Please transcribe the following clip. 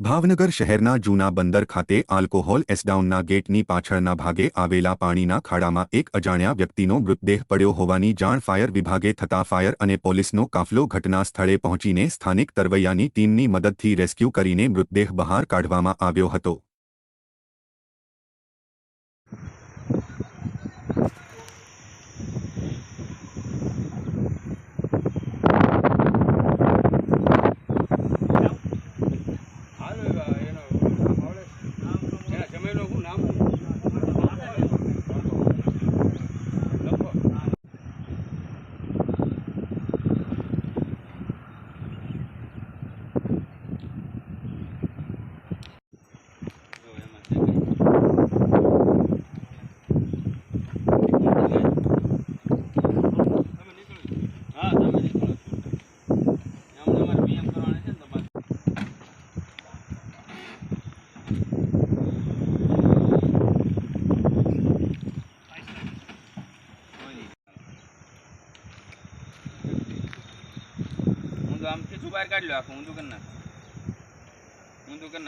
ભાવનગર શહેરના જૂના બંદર ખાતે આલ્કોહોલ એસડાઉનના ગેટની પાછળના ભાગે આવેલા પાણીના ખાડામાં એક અજાણ્યા વ્યક્તિનો મૃતદેહ પડ્યો હોવાની જાણ ફાયર વિભાગે થતા ફાયર અને પોલીસનો કાફલો ઘટના સ્થળે પહોંચીને સ્થાનિક તરવૈયાની ટીમની મદદથી રેસ્ક્યુ કરીને મૃતદેહ બહાર કાઢવામાં આવ્યો હતો. आमचे जुबार काढलो आपण उंदू करणार. उंदू करणार.